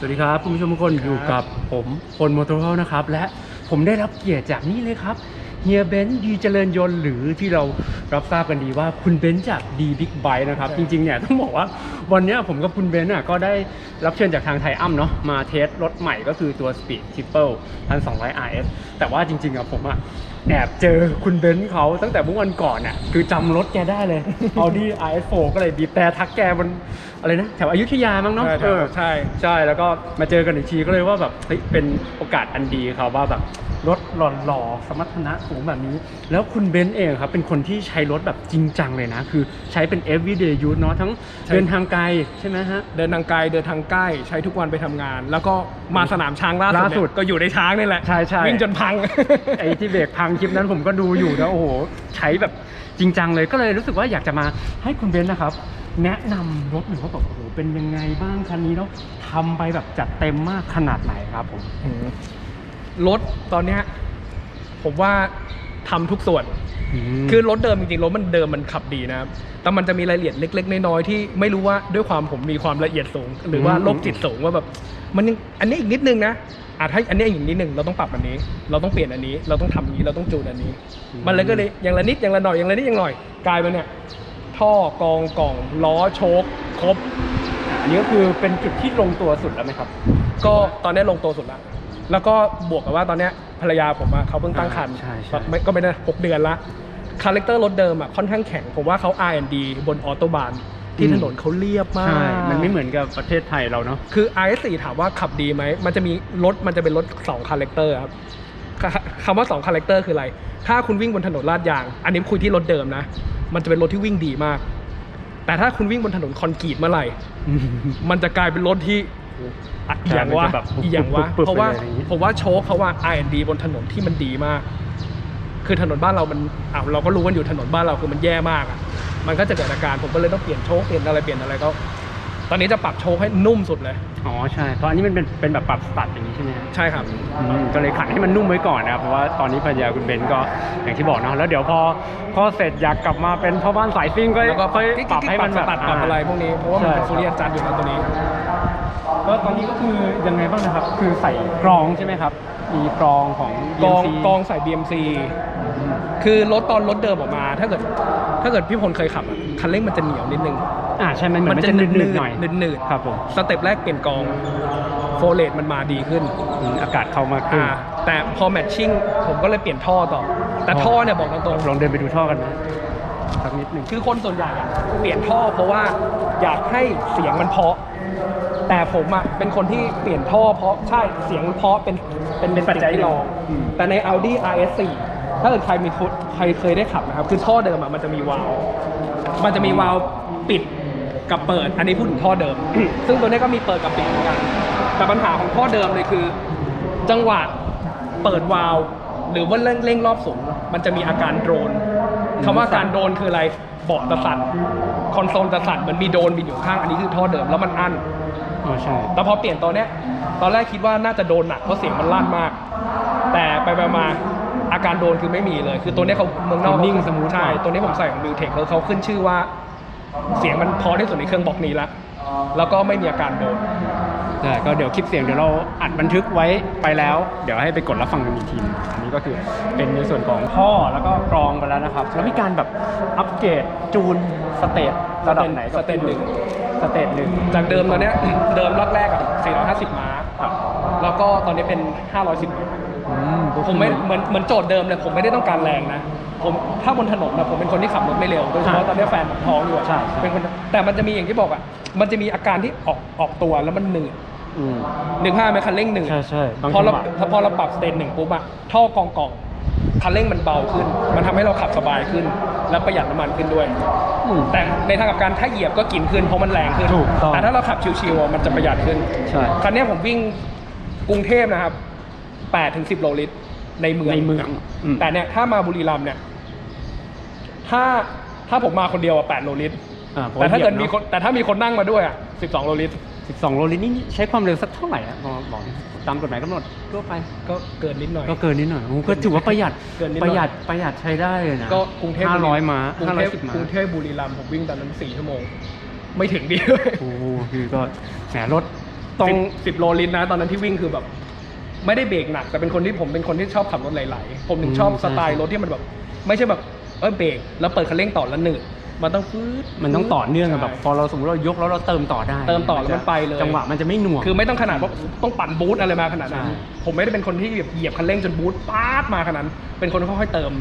สวัสดีครับคุณผู้ชมทุกคนอยู่กับผมพลโมโตร์นะครับ และผมได้รับเกียรติจากนี่เลยครับเฮียเบนซ์ดีเจริญยนต์หรือที่เรารับทราบกันดีว่าคุณเบนซ์จากดีบิ๊กไบนะครับ จริงๆเนี่ยต้องบอกว่าวันเนี้ยผมกับคุณเบนซ์อะก็ได้รับเชิญจากทางไทยอ้ำเนาะมาเทสรถใหม่ก็คือตัว Speed Triple 1200 RS แต่ว่าจริงๆอะผมอะแอบเจอคุณเบนซ์เขาตั้งแต่เมื่อวันก่อนอะคือจำรถแกได้เลย Audi RS4 ก็เลยบีบแต่ทักแกบนอะไรนะแถวอยุธยามั้งเนาะใช่เออใช่ใช่แล้วก็มาเจอกันอีกทีก็เลยว่าแบบเฮ้ยเป็นโอกาสอันดีครับว่าแบบรถหล่อๆสมรรถนะสูงแบบนี้ แล้วคุณเบนซ์เองครับเป็นคนที่ใช้รถแบบจริงจังเลยนะ คือใช้เป็น everyday use เนาะทั้งใช่เดินทางไกลใช่ไหมฮะเดินทางไกลเดินทางใกล้ใช้ทุกวันไปทำงาน แล้วก็มาสนามช้างล่าสุดล่าสุดเนี่ยก็อยู่ในช้างนี่แหละใช่ใช่วิ่งจนพังไอ้ที่เบรกพังคลิปนั้นผมก็ดูอยู่นะโอ้โหใช้แบบจริงจังเลยก็เลยรู้สึกว่าอยากจะมาให้คุณเบนซ์นะครับ แนะนำรถหน่อยว่าแบบโอ้โหเป็นยังไงบ้างคันนี้แล้วทำไปแบบจัดเต็มมากขนาดไหนครับผมรถตอนเนี้ยผมว่าทำทุกส่วนมคือรถเดิมจริงๆรถมันเดิมมันขับดีนะครับ แต่มันจะมีรายละเอียดเล็ก ๆ น้อยๆที่ไม่รู้ว่าด้วยความผมมีความละเอียดสูง หรือว่าอืม โรคจิตสูงว่าแบบมันยังอันนี้อีกนิดนึงนะอะถ้าอันนี้อีกนิดนึงเราต้องปรับอันนี้ เราต้องเปลี่ยนอันนี้ เราต้องทำอันนี้เราต้องจูนอันนี้ มันเลยก็เลยอย่างละนิดอย่างละหน่อยอย่างละนิดอย่างหน่อยกลายเป็นเนี่ย ท่อกองกล่องล้อโชคครบอันนี้ก็คือเป็นจุดที่ลงตัวสุดแล้วไหมครับ ก็ตอนนี้ลงตัวสุดแล้ว แล้วก็บวกกับว่าตอนเนี้ยภรรยาผมอะเขาเพิ่งตั้งครรภ์ใช่ใช่แบบไม่ก็ไม่ได้หกเดือนละคาแรคเตอร์รถเดิมอะค่อนข้างแข็ง ผมว่าเขา R&D บนออโตบานที่ถนนเขาเรียบมาก ใช่ มันไม่เหมือนกับประเทศไทยเราเนาะ คือ RS4 ถามว่าขับดีไหม มันจะมีรถ มันจะเป็นรถ2คาแรคเตอร์ครับคคำว่า2คาแรคเตอร์คืออะไร ถ้าคุณวิ่งบนถนนลาดยาง อันนี้คุยที่รถเดิมนะ มันจะเป็นรถที่วิ่งดีมาก แต่ถ้าคุณวิ่งบนถนนคอนกรีตเมื่อไหร่ มันจะกลายเป็นรถที่อะอใช่หย่างวะมันจะแบบปุ๊บอหย่างวะปุ๊บปุ๊บเพราะว่าไปเลยอย่างงี้ผมว่าโชคเขาว่า R&D บนถนนที่มันดีมาก คือถนนบ้านเรามันอ้าวเราก็รู้กันอยู่ถนนบ้านเราคือมันแย่มากอะมันก็จะเกิดอาการผมก็เลยต้องเปลี่ยนโชคเปลี่ยนอะไรเปลี่ยนอะไรก็ ตอนนี้จะปรับโชคให้นุ่มสุดเลย อ๋อใช่ เพราะอันนี้มันเป็นเป็นแบบปรับสตัดอย่างนี้ใช่ไหมฮะใช่ครับ อืมก็เลยขัดให้มันนุ่มไว้ก่อนนะครับ เพราะว่าตอนนี้ภรรยาคุณเบนก็อย่างที่บอกเนาะ แล้วเดี๋ยวพอพอเสร็จอยากกลับมาเป็นพ่อบ้านสายซิ่งก็แล้วก็ค่อยปรับให้มันแบบ ตัดปรับอะไรพวกนี้ เพราะว่ามันเป็นใช่ฟูเรียจัดอยู่แล้วตัวนี้ ก็ตอนนี้ก็คือยังไงบ้างนะครับ คือใส่กรองใช่ไหมครับ มีกรองของ กอง BMC กองใส่ BMC คือรถตอนรถเดิมออกมา ถ้าเกิด ถ้าเกิดพี่พลเคยขับอะคันเร่งมันจะเหนียวนิดนึง อ่าใช่มันเหมือนมันจะนืดๆหน่อยนืดๆครับผมสเต็ปแรกเปลี่ยนกองโฟเลตมันมาดีขึ้น อืมอากาศเข้ามาขึ้นอ่าแต่พอแมทชิ่งผมก็เลยเปลี่ยนท่อต่อ แต่ท่อเนี่ยบอกตรงลองเดินไปดูท่อกันนะสักนิดหนึ่งๆคือคนส่วนใหญ่อะเปลี่ยนท่อเพราะว่าอยากให้เสียงมันเพราะ แต่ผมอะเป็นคนที่เปลี่ยนท่อเพราะใช่เสียงมันเพราะเป็นเป็นเป็นปัจจัยรอง อืม แต่ใน Audi RS4 ถ้าเกิดใครมีคนใครเคยได้ขับนะครับ คือท่อเดิมอะมันจะมีวาล์วมันจะมีวาล์วปิดกับเปิด อันนี้พูดถึงท่อเดิม ซึ่งตัวนี้ก็มีเปิดกับปิดเหมือนกัน แต่ปัญหาของท่อเดิมเลยคือ จังหวะเปิดวาล์วหรือว่าเร่งเร่งรอบสูง มันจะมีอาการโดรนคำว่าการโดรนคืออะไรเบาะจะสั่นคอนโซลจะสั่นเหมือนมีโดรนบินอยู่ข้างอันนี้คือท่อเดิมแล้วมันอั้นอ๋อใช่แต่พอเปลี่ยนตัวเนี้ยตอนแรกคิดว่าน่าจะโดนหนักเพราะเสียงมันลั่นมาก แต่ไปไปมา อาการโดนคือไม่มีเลย คือตัวเนี้ยเขาเมืองนอกนิ่งสมูทใช่กว่าตัวนี้ผมใส่ของบิวเทคเขาเขาขึ้นชื่อว่า เสียงมันพอที่สุดในเครื่องบล็อกนี้ละแล้วก็ไม่มีอาการโดนใช่ก็เดี๋ยวคลิปเสียงเดี๋ยวเราอัดบันทึกไว้ไปแล้ว เดี๋ยวให้ไปกดรับฟังกันอีกทีหนึ่งอันนี้ก็คือเป็นในส่วนของท่อแล้วก็กรองไปแล้วนะครับ แล้วมีการแบบอัปเกรดจูนสเตตระดับไหนสเตตหนึ่งสเตตหนึ่งจากเดิมตอนเนี้ยเดิมรอบแรกอะ450 ม้าครับแล้วก็ตอนนี้เป็น 510ม้าอืม ผมไม่เหมือนเหมือนโจทย์เดิมเลยผมไม่ได้ต้องการแรงนะผมถ้าบนถนนนะผมเป็นคนที่ขับรถไม่เร็วโดยเฉพาะตอนนี้แฟนผมท้องอยู่อะใช่ใช่ เป็นคนแต่มันจะมีอย่างที่บอกอะมันจะมีอาการที่ออกออกตัวแล้วมันหนืดอืมหนึ่งห้าไหมคันเร่งหนึ่งใช่ใช่บางพอเราจังหวะถ้าพอเราปรับสเตนหนึ่งปุ๊บอะท่อกองกองคันเร่งมันเบาขึ้น มันทำให้เราขับสบายขึ้น และประหยัดน้ำมันขึ้นด้วย อืม แต่ในทางกลับการถ้าเหยียบก็กินขึ้นเพราะมันแรงขึ้น ถูกต้องแต่ถ้าเราขับชิวๆอะมันจะประหยัดขึ้นใช่ คันเนี้ยผมวิ่งกรุงเทพนะครับ 8ถึง10โลลิตรในเมืองในเมืองอืม แต่เนี่ยถ้ามาบุรีรัมย์เนี่ย ถ้าถ้าผมมาคนเดียวอะ8โลลิตร อ่พระแต่ถ้าเกิดหยีมียบคนแต่ถ้ามีคนนั่งมาด้วยอะ12โลลิตร12โลลิตรนี่ใช้ความเร็วสักเท่าไหร่อะบอกบอกตามกฎหมายกำหนดทั่วไป ก็เกินนิดหน่อย ก็เกินนิดหน่อยโอ้ก็ถือว่าประหยัดเกินนิดหปน่อย ระหยัดประหยัดใช้ได้เลยนะก็กรุงเทพห้าร้อยม้ากรุงห้าร้เทอยพสิบม้ากรุงเทพบุรีรัมย์ผมวิ่งตอนนั้น4ชั่วโมง ไม่ถึงดีด้วยโอ้โหคือก็แหมรถตรงสิบโลลิตรนะ ตอนนั้นที่วิ่งคือแบบ ไม่ได้เบรกหนัก แต่เป็นคนที่ผมเป็นคนที่ชอบขับรถไหลๆ ผมถึงชอบอืมสไตล์ใช่รถที่มันแบบ ไม่ใช่แบบเออเบรกแล้วเปิดคันเร่งต่อแล้วหนืดมันต้องฟืดมันต้องต่อเนื่องกันแบบใช่พอเราสมมติเรายกแล้วเราเติมต่อได้เติมต่อแล้วมันไปเลยจังหวะมันจะไม่หน่วงคือไม่ต้องขนาดว่าต้องปั่นบูทอะไรมาขนาดนั้นใช่ผมไม่ได้เป็นคนที่แบบเหยียบคันเร่งจนบูทป๊าดมาขนาดนั้นเป็นคนค่อยๆเติม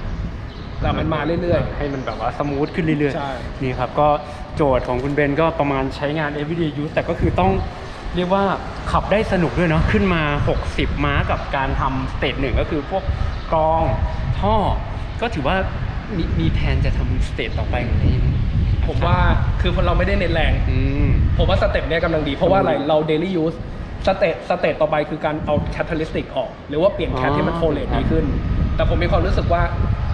แต่มันมาเรื่อยให้มันแบบว่าสมูทขึ้นเรื่อยใช่ๆนี่ครับ ก็โจทย์ของคุณเบนก็ประมาณใช้งาน everyday use แต่ก็คือต้อง เรียกว่าขับได้สนุกด้วยเนาะขึ้นมา 60 ม้ากับการทำสเตจหนึ่งก็คือพวกกรองท่อ ก็ถือว่ามีมีแผนจะทำสเตจต่อไปไหมๆผมว่าคือคนเราไม่ได้เน้นแรง อืม ผมว่าสเต็ปเนี้ยกำลังดี เพราะว่าอะไรเรา daily use สเตปสเตปต่อไปคือการเอาแคทาลิสติกออก หรือว่าเปลี่ยนแคทอ๋อให้มันโฟเลตดีขึ้น แต่ผมมีความรู้สึกว่า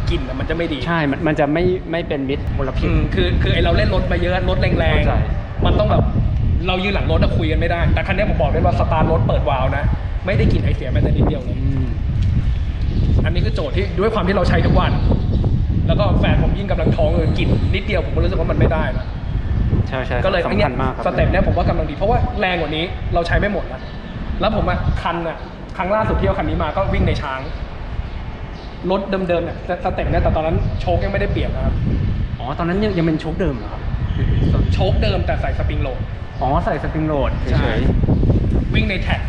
กลิ่นอะมันจะไม่ดี ใช่ มันมันจะไม่ไม่เป็นมิตรมลพิอืษมคือคือไอเราเล่นรถมาเยอะรถแรงเข้าใจ ๆ มันต้องแบบ เรายืนหลังรถอะคุยกันไม่ได้ แต่คันเนี้ยผมบอกได้ว่าสตาร์ทรถเปิดวาล์วนะ ไม่ได้กลิ่นไอเสียแม้แต่นิดเดียวเลยอืมอันนี้คือโจทย์ที่ด้วยความที่เราใช้ทุกวัน แล้วก็แฟนผมยิ่งกำลังท้องเลยกลิ่นนิดเดียวผมก็รู้สึกว่ามันไม่ได้นะใช่ใช่ก็เลยไอ้สำเนี่คัยญมากครับสเต็ปเนี้ยผมว่ากำลังดีเพราะว่าแรงกว่านี้เราใช้ไม่หมดแล้วแล้วผมอะคันอะครั้งล่าสุดที่เอาคันนี้มาก็วิ่งในช้างรถเดิมๆเนี่ยสเต็ปเนี่ยแต่ตอนนั้นโชคยังไม่ได้เปลี่ยนนะครับ อ๋อตอนนั้นยังยังเป็นโชคเดิมเหรอครับ โชคเดิมแต่ใส่สปริงโหลดอ๋อใส่สปริงโหลดใช่ เฉยวิ่งในแท็ก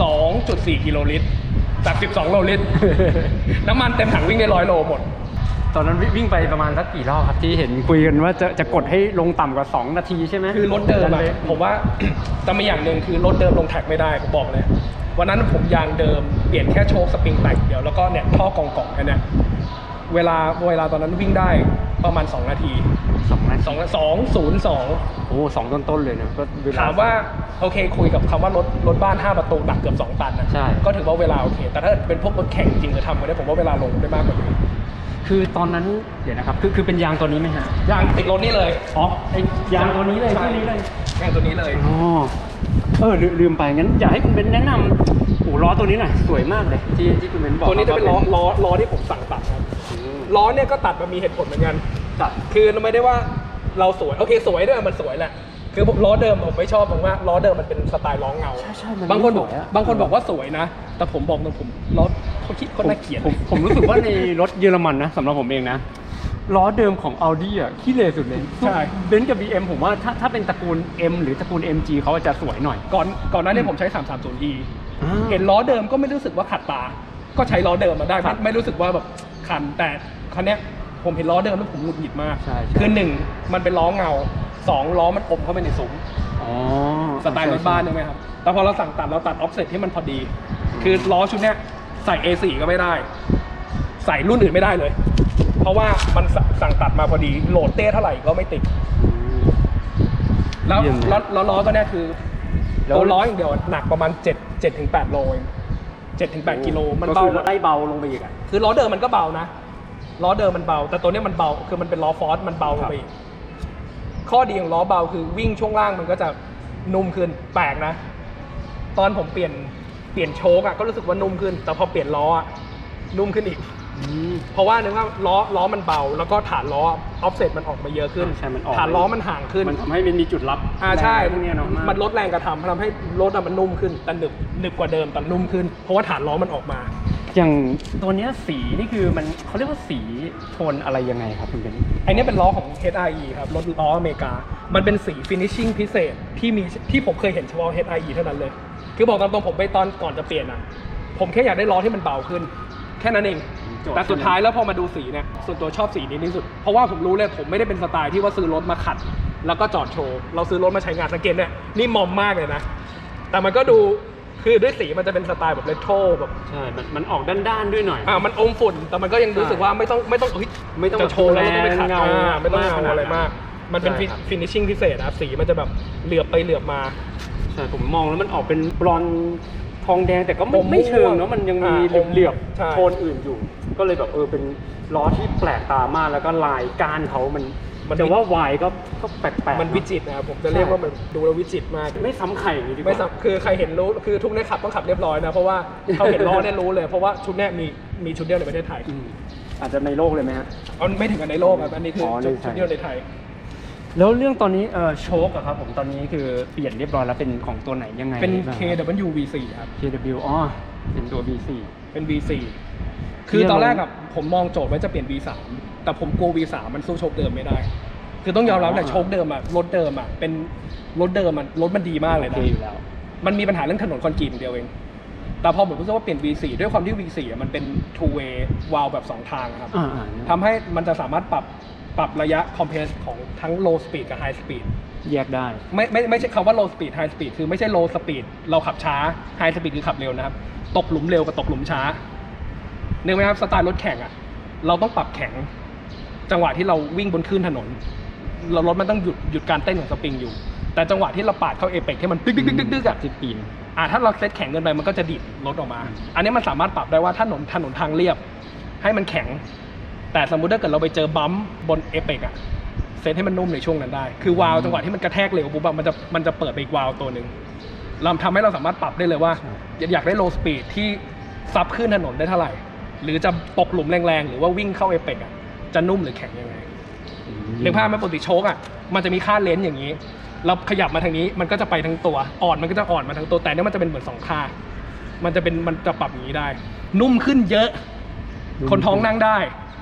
2.4 กิโลลิตรจาก 12 โลลิตร น้ำมันเต็มถังวิ่งได้ร้อยโลหมด ๆตอนนั้นวิวิ่งไปประมาณสักกี่รอบครับที่เห็นคุยกันว่าจะจะกดให้ลงต่ำกว่า 2 นาทีใช่ไหมคือรถเดิมอะเลยผมว่า จะมีอย่างหนึ่งคือรถเดิมลงแท็กไม่ได้ผมบอกเลย วันนั้นผมยางเดิมเปลี่ยนแค่โชคสปริงแตกเดียวแล้วก็เนี่ยท่อกองกองแค่เนี้ยเวลาเวลาตอนนั้นวิ่งได้ ประมาณ 2 นาทีสองนาที2 2 0 2 โอ้สองต้นๆเลยนะก็เลถามว่าโอเคคุยกับคำว่ารถรถบ้าน 5 ประตูหนักเกือบ 2 ตันนะใช่ ก็ถือว่าเวลาโอเค แต่ถ้าเป็นพวกรถแข่งจริงคือทำมาได้ผมว่าเวลาลงได้มากกว่านี้คือตอนนั้นเดี๋ยวนะครับ คือคือเป็นยางตัวนี้ไหมฮะยางติดรถนี่เลยอ๋อไอ้ยางตัวนี้เลยใช่ตัวนี้เลยยางตัวนี้เลยอ๋อเออลืมลืมไปงั้นอยากให้คุณเบนแนะนำโอ้ล้อตัวนี้หน่อยสวยมากเลยที่ที่คุณเบนบอกตัวนี้จะเป็นล้อว่าล้อล้อที่ผมสั่งตัดครับอืม ล้อเนี่ยก็ตัดมามีเหตุผลเหมือนกัน ตัด คือไม่ได้ว่าเราสวยโอเคสวยด้วยมันสวยแหละ คือผมล้อเดิมผมไม่ชอบตรงว่าล้อเดิมมันเป็นสไตล์ล้อเงา ใช่ใช่มันบางคนบอกไม่สวยอะ บางคนบอกว่าสวยนะ แต่ผมบอกตรงผมล้อเขาคิดคนน่าเกลียดผมผมรู้สึกว่าในรถเยอรมันนะสำหรับผมเองนะล้อเดิมของ Audi อะขี้เลสุดเลยใช่เบนซ์กับ BM ผมว่าถ้าถ้าเป็นตระกูล M หรือตระกูล MG เขาจะสวยหน่อย ก่อนก่อนหน้านี้ผมใช้ 330e อ่าเห็นล้อเดิมก็ไม่รู้สึกว่าขัดตา ก็ใช้ล้อเดิมมาได้ครัไม่บไม่รู้สึกว่าแบบ คัน แต่คันเนี้ยผมเห็นล้อเดิมแล้วผมหงุดหงิดมาก ใช่ใช่ คือหนึ่งมันเป็นล้อเงาสองล้อมันอมเข้าไปในซุ้ม อ๋อสไตล์รถบ้านใช่ไหมครับ แต่พอเราสั่งตัดเราตัดออฟเซ็ตให้มันพอดี คือล้อชุดเนี้ยใส่ A4 ก็ไม่ได้ ใส่รุ่นอื่นไม่ได้เลย เพราะว่ามันสสั่งตัดมาพอดี โหลดเต้เท่าไหร่ก็ไม่ติด อืม แล้วเยี่ยมเลยแล้วแล้วล้อตัวเนี้ยคือแล้ว ตัวล้ออย่างเดียวหนักประมาณ7 7ถึง8โลเอง7ถึง8กิโลมันก็เบาคือได้เบาลงไปอีกอะ คือล้อเดิมมันก็เบานะล้อเดิมมันเบา แต่ตัวเนี้ยมันเบาคือมันเป็นล้อฟอร์สมันเบาลงไปอีกข้อดีของล้อเบาคือวิ่งช่วงล่างมันก็จะนุ่มขึ้นแปลกนะ ตอนผมเปลี่ยนเปลี่ยนโชคอะก็รู้สึกว่านุ่มขึ้น แต่พอเปลี่ยนล้ออะนุ่มขึ้นอีกเพราะว่านึกว่าล้อล้อมันเบา แล้วก็ฐานล้อออฟเซ็ตมันออกมาเยอะขึ้นใช่มันออกฐานล้อมันห่างขึ้น มันทำให้มันมีจุดรับอ่าใช่แรงพวกเนี้ยเนาะากมันลดแรงกระทำทำให้รถอะมันนุ่มขึ้นแต่หนึบหนึบกว่าเดิมแต่นุ่มขึ้น เพราะว่าฐานล้อมันออกมา อย่างตัวเนี้ยสีนี่คือมันเขาเรียกว่าสีโทนอะไรยังไงครับคุณเบนซ์ไอันนี้เป็นล้อของ HRE ครับรถล้ออเมริกา มันเป็นสี finishing พิเศษที่มีที่ผมเคยเห็นเฉพาะ HRE เท่านั้นเลย คือบอกตามตรงผมไปตอนก่อนจะเปลี่ยนอะ ผมแค่อยากได้ล้อที่มันเบาขึ้น แค่นั้นเองโจทย์แต่สุดท้ายแล้วพอมาดูสีเนี่ยส่วนตัวชอบสีนี้ที่สุด เพราะว่าผมรู้เลยผมไม่ได้เป็นสไตล์ที่ว่าซื้อรถมาขัด แล้วก็จอดโชว์ เราซื้อรถมาใช้งานสังเกตเนี่ยนี่มอมมากเลยนะ แต่มันก็ดู คือด้วยสีมันจะเป็นสไตล์แบบเรโทรแบบใช่ มันมันออกด้านๆด้วยหน่อย อ่ามันอมฝุ่นแต่มันก็ยังรู้สึกว่าไม่ต้องไม่ต้องเฮ้ยไม่ต้องจะโชว์แล้วไม่ต้องไปขัดแรงเงาอ่าไม่ต้องมากเงาขนาดนั้นอะไรมาก มันเป็นใช่ครับฟินิชชิ่งพิเศษนะครับสีมันจะแบบเหลือบไปเหลือบมาใช่ผมมองแล้วมันออกเป็นบลอนด์ทองแดงแต่ก็ไม่อมม่วงไม่เชิงเนาะมันยังมีอ่าเหลือบใช่ๆโทนอื่นอยู่ ก็เลยแบบเออเป็นล้อที่แปลกตามากแล้วก็ลายก้านเขามัน มันแต่ว่าวายก็ก็แปลกๆมันวิจิตรนะครับผมจะเรียกว่ามันดูแล้ววิจิตรมากไม่ซ้ำไข่อย่างนี้ดีกว่าไม่สับคือใครเห็นรู้คือทุกนักขับต้องขับเรียบร้อยนะเพราะว่าเขาเห็นล้อเนี่ยรู้เลย เพราะว่าชุดเนี้ยมีมีชุดเดียวในประเทศไทยอืมอาจจะในโลกเลยไหมฮะ เอาไม่ถึงกันในโลกครับอันนี้คือออชุดในไทย ชุดเดียวในไทย แล้วเรื่องตอนนี้เออโชคอะครับผมตอนนี้คือเปลี่ยนเรียบร้อยแล้วเป็นของตัวไหนยังไงเป็น บ้างครับ KWV4 ครับ KW อ๋อเป็นตัว B4 เป็น V4 คือตอนแรกอะผมมองโจทย์ไว้จะเปลี่ยน V3 แต่ผมกลัว V3 มันสู้โชคเดิมไม่ได้ คือต้องยอมรับแหละอ๋อโชคเดิมอะรถเดิมอะเป็นรถเดิมมันรถมันดีมากเลยโอนะเคอยู่แล้ว มันมีปัญหาเรื่องถนนคอนกรีตอย่างเดียวเอง แต่พอผมรู้สึกว่าเปลี่ยน V4 ด้วยความที่ V4 อะมันเป็น two way วาล์วแบบสองทางอะครับอ่าอ่าทำให้มันจะสามารถปรับปรับระยะคอมเพรสของทั้ง low speed กับ high speed แยกได้ ไม่ไม่ไม่ใช่คำว่า low speed high speed คือไม่ใช่ low speed เราขับช้า high speed คือขับเร็วนะครับ ตกหลุมเร็วกับตกหลุมช้าเนื่องไหมครับสไตล์รถแข่งอะเราต้องปรับแข็ง จังหวะที่เราวิ่งบนคลื่นถนน เรารถมันต้องหยุดหยุดการเต้นของสปริงอยู่ แต่จังหวะที่เราปาดเข้าเอเปกที่มันดึกดึกดึกดึกดึกอะที่ปีนอ่าถ้าเราเซตแข็งเกินไปมันก็จะดิดรถออกมา อันนี้มันสามารถปรับได้ว่าถ้าถนนถนนทางเรียบ ให้มันแข็ง แต่สมมุติถ้าเกิดเราไปเจอบัมบนเอเปกอะเซตให้มันนุ่มในช่วงนั้นได้ คือวาล์วจังหวะที่มันกระแทกเร็วปุ๊บมันจะมันจะเปิดไปอีกวาล์วตัวหนึ่งเราทำให้เราสามารถปรับได้เลยว่า อยากได้โลสปีดที่ซับขึ้นถนนได้เท่าไหร่ หรือจะตกหลุมแรงๆ หรือว่าวิ่งเข้าเอเปกอะจะนุ่มหรือแข็งยังไงนึกภาพไหมปกติโชคอะมันจะมีค่าเลนส์อย่างนี้เราขยับมาทางนี้มันก็จะไปทั้งตัวอ่อนมันก็จะอ่อนมาทั้งตัวแต่เนี่ยมันจะเป็นเหมือนสองค่ามันจะเป็นมันจะปรับอย่างนี้ได้ นุ่มขึ้นเยอะ คนท้องนั่งได้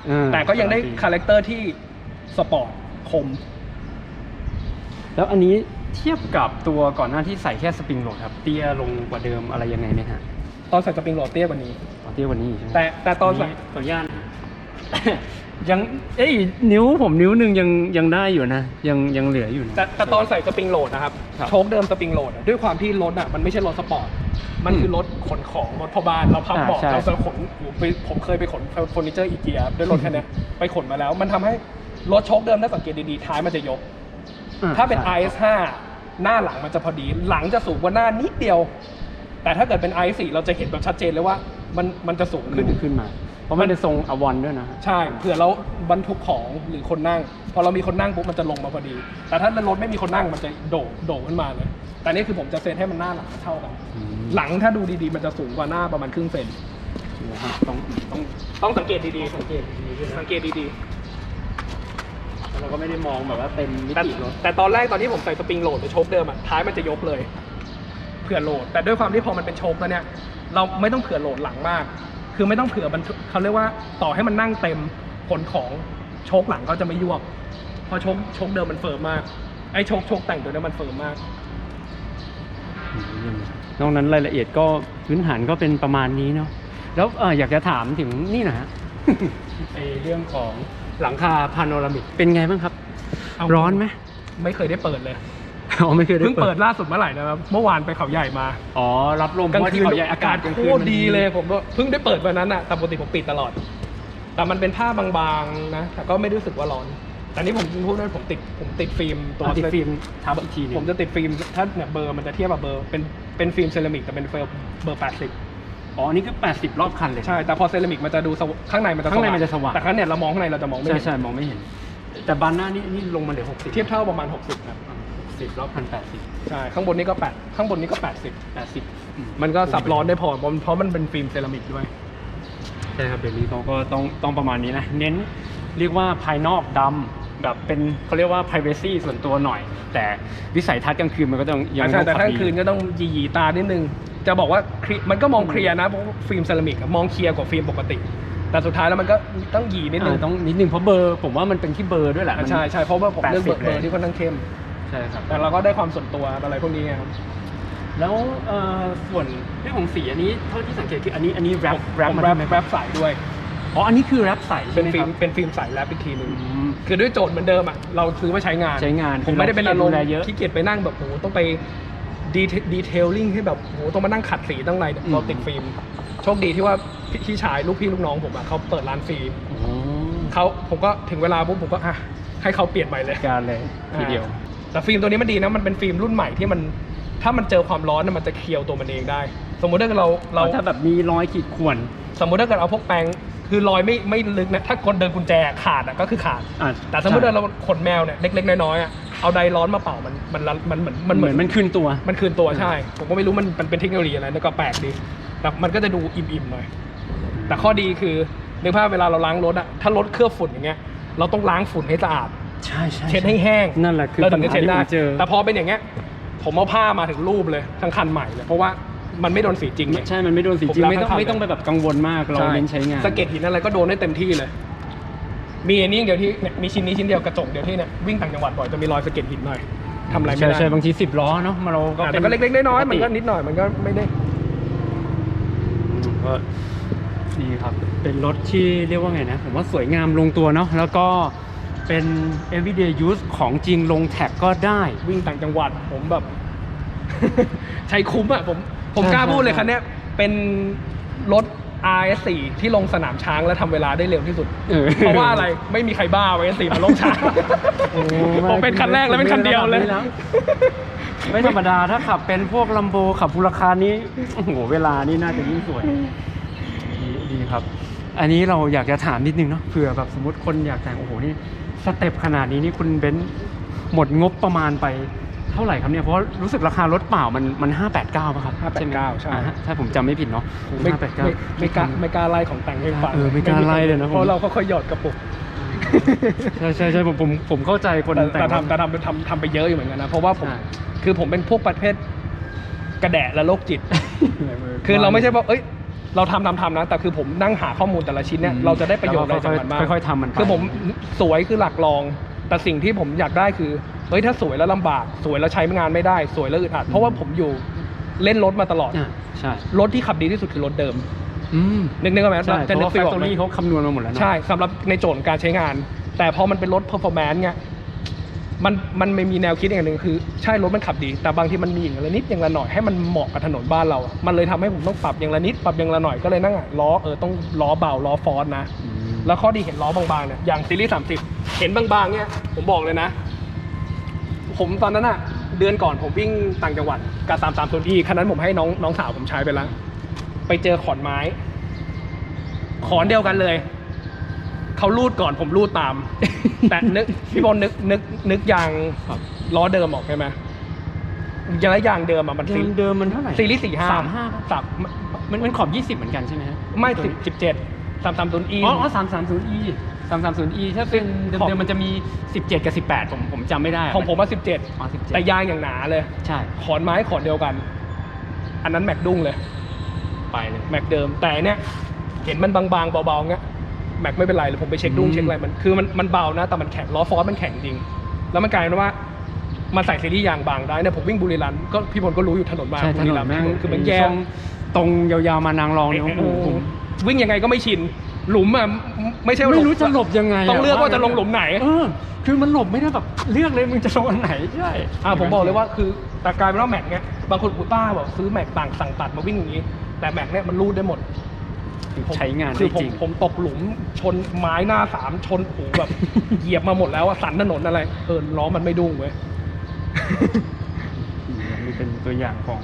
อ่าแต่ก็ยังได้คาแรคเตอร์ที่สปอร์ตคม แล้วอันนี้เทียบกับตัวก่อนหน้าที่ใส่แค่สปริงโหลดครับ เตี้ยลงกว่าเดิมอะไรยังไงไหมฮะ ตอนใส่สปริงโหลดเตี้ยกว่านี้อ๋อเตี้ยกว่านี้ใช่ไหมแต่แต่ตอนใส่ขออนุญาต ยังเอ้ยนิ้วผมนิ้วหนึ่งยังยังได้อยู่นะ ยังยังเหลืออยู่นะ แต่แต่ตอนใส่สปริงโหลดนะครับครับ โชคเดิมสปริงโหลดอะด้วยความที่รถอะมันไม่ใช่รถสปอร์ตมันคือรถขนของรถพ่อบ้านเราพับอ่าเบาะใช่ เราจะขนโอ้โหไปผมเคยไปขนเฟอร์นิเจอร์อีเกียด้วยรถคันเนี้ยไปขนมาแล้ว มันทำให้รถโชคเดิมถ้าสังเกตดีๆท้ายมันจะยก อ่ถ้าเป็น ใช่ IS5 หน้าหลังมันจะพอดี หลังจะสูงกว่าหน้านิดเดียว แต่ถ้าเกิดเป็น IS4 เราจะเห็นแบบชัดเจนเลยว่ามันมันจะสูงขึ้ขึ้นนขึ้นมา เพราะมันเป็นทรงอวอนด้วยนะฮะใช่เผื่อเราบรรทุกของหรือคนนั่ง พอเรามีคนนั่งปุ๊บมันจะลงมาพอดี แต่ถ้ารถไม่มีคนนั่งมันจะโด่งโด่งขึ้นมาเลย แต่นี่คือผมจะเซตให้มันหน้าหลังเท่ากัน อืมหลังถ้าดูดีๆ มันจะสูงกว่าหน้าประมาณครึ่งเซนนะฮะต้องต้องต้องสังเกตดีๆสังเกตดีๆสังเกตดีแล้วเราก็ไม่ได้มองแบบว่าเต็มมิๆแต่ติรถแต่ตอนแรกตอนที่ผมใส่สปริงโหลดหรือโชคเดิมอะท้ายมันจะยกเลย เผื่อโหลด แต่ด้วยความที่พอมันเป็นโชคแล้วเนี่ย เราไม่ต้องเผื่อโหลดหลังมาก คือไม่ต้องเผื่อบรรทุกเขาเรียกว่าต่อให้มันนั่งเต็มขนของโชคหลังก็จะไม่ยวบเพราะโชคโชคเดิมมันเฟิร์มมาก ไอ้โชคโชคแต่งตัวเนี้ยมันเฟิร์มมาก นอกนั้นรายละเอียดก็พื้นฐานก็เป็นประมาณนี้เนาะ แล้วเอออยากจะถามถึงนี่หนะฮะ ไอเรื่องของหลังคาพาโนรามิกเป็นไงบ้างครับ เอา ร้อนไหม ไม่เคยได้เปิดเลย อ๋อไม่เคยได้เพิ่งเปิดล่าสุดเมื่อไหร่นะครับเมื่อวานไปเขาใหญ่มา อ๋อ รับลมกลางเพระคืที่นเขาใหญ่อากาศกลางโคคืนตมัรนดีเลยผมก็เพิ่งได้เปิดวันนั้นอะแต่ปกติผมปิดตลอด แต่มันเป็นผ้าบางๆนะแต่ก็ไม่รู้สึกว่าร้อนแต่นี่ผมพูดด้วยผมติดผมติดฟิล์มตัวอะติดฟิล์มทับอีกทีหนึงผมจะติดฟิล์มถ้าเนี่ยเบอร์มันจะเทียบกับเบอร์เป็นเป็นฟิล์มเซรามิกแต่เป็นเบอร์เบอร์80อ๋ออันนี่คือ 80 รอบคันเลย ใช่ แต่พอเซรามิกมันจะดูสวข้างในมันจะข้างในมันจะสว่าง แต่ข้างเนี่ยเรามองข้างในเราจะมองไม่ใช่เห็นใช่มองไม่เห็น แต่บานหน้านี่นี่ลงมาเหลือ 60 เทียบเท่าประมาณ 60ครับ 10รอบคัน80 ใช่ ข้างบนนี้ก็8ข้างบนนี้ก็ 80 80อืมันก็สับร้อนได้พอเพราะเพราะมันเป็นฟิล์มเซรามิกด้วย ใช่ครับเดี๋ยวนี้เขาก็ต้องต้องประมาณนี้นะ เน้นเรียกว่าภายนอกดำแบบเป็นเขาเรียกว่า privacy ส่วนตัวหน่อย แต่วิสัยทัศน์กลางคืนมันก็ต้องยังใช่ต้องแต่ขับถ้ากลางดี คืนก็ต้องหยีๆตานิดนึง จะบอกว่าเคลียร์มันก็มองเคลียร์นะเพราะว่าฟิล์มเซรามิกอะมองเคลียร์กว่าฟิล์มปกติ แต่สุดท้ายแล้วมันก็ต้องหยีนิดนึงอ่าต้องนิดนึงเพราะเบอร์ ผมว่ามันเป็นที่เบอร์ด้วยแหละอ่าใช่ใช่เพราะว่าผมเลือกเบอร์80เบอร์ที่ค่อนข้างเข้ม ใช่ครับ แต่เราก็ได้ความส่วนตัวอะไรพวกนี้ไงครับ แล้วเอ่อส่วนเรื่องของสีอันนี้เท่าที่สังเกตคืออันนี้อันนี้แรปผมแรปผมมาแรด้วปยไหมแรปใส่ด้วย อ๋อ อันนี้คือแรปใสใช่เป็นไหมฟิคล์รัมบเป็นฟิล์มใส่แรปอีกทีหนึ่งอืม คือด้วยโจทย์เหมือนเดิมอะเราซื้อมาใช้งาน ใช้งานผมไม่ได้เป็นอารมณ์ดูแลเยอะ ขี้เกียจไปนั่งแบบโหต้องไปดีดีเทลลิ่งให้แบบโหต้องมานั่งขัดสีตั้งไรเราติดฟิล์มโชคดีที่ว่าพี่พี่ชายลูกพี่ลูกน้องผมอะเขาเปิดร้านฟิล์มอ๋อเขาผมก็ถึงเวลาปุ๊บผมก็อะให้เขาเปลี่ยนใหม่เลย การเลยทีเดียวอ่า แต่ฟิล์มตัวนี้มันดีนะมันเป็นฟิล์มรุ่นใหม่ที่มันถ้ามันเจอความร้อนน่ะมันจะเคียวตัวมันเองได้ สมมุติถ้าเกิดเราเราเราถ้าแบบมีรอยขีดข่วน สมมุติถ้าเกิดเอาพวกแปรงคือรอยไม่ไม่ลึกนะถ้าคนเดินกุญแจขาดอะก็คือขาด อะแต่สมมติใช่ว่าเราขนแมวเนี่ยเล็ก ๆ น้อยๆอะเอาไดร้อนมาเป่ามันมันละมันเหมือนมันเหมือนมันคืนตัว มันคืนตัวใช่ ผมก็ไม่รู้มันมันเป็นเทคโนโลยีอะไรแต่ก็แปลกดีแต่มันก็จะดูอิ่มๆหน่อย แต่ข้อดีคือนึกภาพเวลาเราล้างรถอะถ้ารถเคลือบฝุ่นอย่างเงี้ยเราต้องล้างฝุ่นให้สะอาด ใช่ใช่เช็ดให้แห้งนั่นแหละคือแล้วปัถึญงหาจะเช็ดที่ได้ผมเจอ แต่พอเป็นอย่างเงี้ย ผมเอาผ้ามาถึงรูปเลยทั้งคันใหม่เลยเพราะว่ามันไม่โดนสีจริงไง ใช่ มันไม่โดนสีผมจริงรับไม่ต้องทั้งคัน ไม่ต้องไปแบบกังวลมาก เราเน้นใช้งาน สะเก็ดหินอะไรก็โดนได้เต็มที่เลย มีอันนี้อย่างเดียวที่เนี่ยมีชิ้นนี้ชิ้นเดียวกระจกเดียวที่เนี่ยวิ่งต่างจังหวัดบ่อยจะมีรอยสะเก็ดหินหน่อยทำอะไรไม่ใช่ได้ใช่บางทีสิบล้อเนาะมาเราก็อะแต่ป็ก็เล็กๆน้อยๆปมันก็นิดหน่อยมันก็ไม่ได้อืมก็ดีครับ เป็นรถที่เรียกว่าไงนะ ผมว่าสวยงามลงตัวเนาะ แล้วก็ เป็น everyday use ของจริงลงแท็กก็ได้ วิ่งต่างจังหวัดผมแบบ ใช้คุ้มอะผมผมใช่กล้าพูดเลยใช่คันเนี้ยเป็นรถ RS4 ที่ลงสนามช้างและทำเวลาได้เร็วที่สุดออ เพราะว่าอะไรไม่มีใครบ้าไว้สีมาลงช้างโอ้ผมเป็นคันแรกและเป็นคันเดียวเลยระดับนี้แวไม่ธรรมดาถ้าขับเป็นพวกลัมโบขับฟูราคานี้โอ้โหเวลานี่น่าจะยิ่งสวยดีดีครับ อันนี้เราอยากจะถามนิดนึงเนาะเผื่อแบบสมมติคนอยากแต่งโอ้โหนี่ สเต็ปขนาดนี้นี่คุณเบนซ์หมดงบประมาณไปเท่าไหร่ครับเนี่ยเพราะรู้สึกราคารถเปล่ามันมันห้าแปดเก้าป่ะครับ589ใช่ อ่าฮะถ้าผมจำไม่ผิดเนาะไม่ห้าแปดเก้า ไม่ไม่กล้าไม่กล้าไล่ของแต่งให้ฟังเออไม่กล้าไล่เลยนะผม เพราะเราก็ค่อยๆหยอดกระปุก ใช่ใช่ใช่ผมผมผมเข้าใจคนแต่แต่แต่ง ทำแต่ทำทำทำไปเยอะอยู่เหมือนกันนะเพราะว่าผมใช่คือผมเป็นพวกประเภทกระแดะและโรคจิต คือเราไม่ใช่ว่าเอ้ย เราทำทำทำนะ แต่คือผมนั่งหาข้อมูลแต่ละชิ้นเนี่ยอืมเราจะได้ประโยชน์อะไรจากมันบ้างค่อยๆทำมันไปคือผมสวยคือหลักรอง แต่สิ่งที่ผมอยากได้คือ เฮ้ยถ้าสวยแล้วลำบาก สวยแล้วใช้งานไม่ได้ สวยแล้วอึดอัด เพราะว่าผมอยู่เล่นรถมาตลอดอ่าใช่ รถที่ขับดีที่สุดคือรถเดิมอืมนึกนึกออกไหมใช่จะเพนึราะกว่าฟีแฟลคอทออกไหมรี่เขาคำนวณมาหมดแล้วเนอะใช่สำหรับในโจทย์การใช้งาน แต่พอมันเป็นรถ performance เนี่ย มันมันไม่มีแนวคิดอย่างหนึ่งคือใช่รถมันขับดี แต่บางทีมันมีอย่างละนิดอย่างละหน่อยให้มันเหมาะกับถนนบ้านเรามันเลยทำให้ผมต้องปรับอย่างละนิดปรับอย่างละหน่อยก็เลยนั่งอะล้อเออต้องล้อเบาล้อฟอนต์นะอืมแล้วข้อดีเห็นล้อบางๆเนี่ยอย่างซีรีส์30 เห็นบางๆเนี่ยผมบอกเลยนะ ผมตอนนั้นอะเดือนก่อนผมวิ่งต่างจังหวัดกับ330 e คันนั้นผมให้น้องน้องสาวผมใช้ไปแล้วไปเจอขอนไม้ ขอนเดียวกันเลย เขารูดก่อนผมรูดตาม แต่นึกพี่บอลนึกนึกนึกยางครับล้อเดิมออกใช่ไหมยางยางเดิมอะมันยางเดิมมันเท่าไหร่ซีรีส์สี่ห้าสามห้าสามมันมันขอบยี่สิบเหมือนกันใช่ไหมฮะไม่สิบสิบเจ็ดสามสามศูนย์ e อ๋อสามสามศูนย์ e สามสามศูนย์ e ถ้าเป็นเของดิมๆมันจะมีสิบเจ็ดกับสิบแปดผมผมจำไม่ได้ของผมมาสิบเจ็ดอ๋อสิบเจ็ดแต่ยางอย่างหนาเลย ใช่ขอนไม้ขอนเดียวกัน อันนั้นแม็กดุ้งเลย ไปเลยแม็กเดิมแต่อันเนี้ยเห็นมันบางๆเบาๆเงี้ย แม็กไม่เป็นไรเลยผมไปเช็คดุ้งอืมเช็คอะไรมันคือมันมันเบานะ แต่มันแข็งล้อฟอสมันแข็งจริง แล้วมันกลายเป็นว่ามันใส่ซีรีส์ยางบางได้เนี่ยผมวิ่งบุรีรัมย์ก็พี่พลก็รู้อยู่ถนนบางใช่ถบุนรีนรัมย์แม่งคือมันแย่ช่วงตรงยาวๆมานางรองเนี่ยโอ้โหผมวิ่งยังไงก็ไม่ชิน หลุมอะไม่ใช่ว่าไม่รู้จะหลบยังไงต้องเลือกว่าจะลงหลุมไหน เออคือมันหลบไม่ได้แบบเลือกเลยมึงจะลงอันไหนใช่อ่าผมบอกเลยว่าคือแต่กลายเป็นว่าแม็กเนี้ยบางคนอุต้าบอกซื้อแม็กต่างสั่งตัดมาวิ่งอย่างนี้ แต่แม็กเนี้ยมันรูดได้หมด ผมใช้งานคืได้อผมจริง ผมตกหลุมชนไม้หน้าสามชนโอ้โหแบบ เหยียบมาหมดแล้วอะสันถนนอะไร เออล้อมันไม่ดุ้งเว้ย นี่เป็นตัวอย่างของ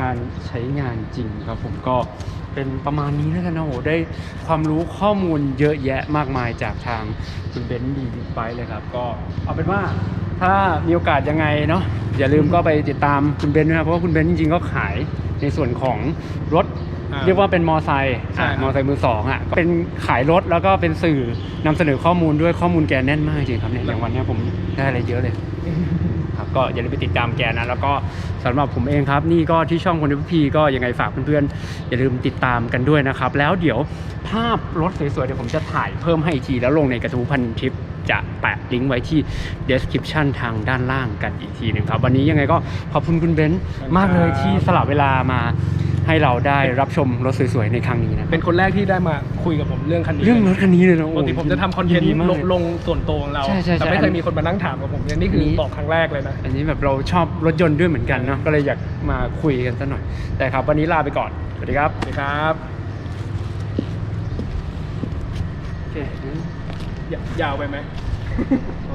การใช้งานจริงครับผมก็เป็นประมาณนี้แล้วกันนะโหได้ความรู้ข้อมูลเยอะแยะมากมายจากทางคุณเบนซ์ดีบิ๊กไบเลยครับ ก็เอาเป็นว่าถ้ามีโอกาสยังไงเนาะอย่าลืมก็ไปติดตามคุณเบนซ์นะครับเพราะว่าคุณเบนซ์จริงๆก็ขายในส่วนของรถ อ่าเรียกว่าเป็นมอไซค์ใช่อะครับ มอไซค์มือสองอะก็เป็นขายรถแล้วก็เป็นสื่อนำเสนอข้อมูลด้วยข้อมูลแกแน่นมากจริงครับเนี่ยอย่างวันเนี้ยผมได้อะไรเยอะเลย ครับก็อย่าลืมไปติดตามแกนะ แล้วก็สำหรับผมเองครับ นี่ก็ที่ช่องคนดูพีก็ยังไงฝากเพื่อนๆ อย่าลืมติดตามกันด้วยนะครับ แล้วเดี๋ยวภาพรถสวยๆ เดี๋ยวผมจะถ่ายเพิ่มให้อีกที แล้วลงในกระทู้พันทิปจะแปะลิงก์ไว้ที่ description ทางด้านล่างกันอีกทีหนึ่งครับ วันนี้ยังไงก็ขอบคุณคุณเบนซ์มากเลยที่สละเวลามา ให้เราได้รับชมรถสวยๆในครั้งนี้นะเป็นคนแรกที่ได้มาคุยกับผมเรื่องคันนี้เรื่องรถคันนี้เลยนะปโอ้กติผมจะทำคอนเทนต์ยิดีมากลเลงยลงส่วนตัวของเราใช่ใช่ใช่แต่ไม่เคยมีคนมานั่งถามกับผมอย่างนี้คืออนนี้บอกครั้งแรกเลยนะอันนี้แบบเราชอบรถยนต์ด้วยเหมือนกันเนาะก็เลยอยากมาคุยกันสักหน่อย แต่ครับวันนี้ลาไปก่อนสวัสดีครับสวัสดีครับโอเคยาวไปไหม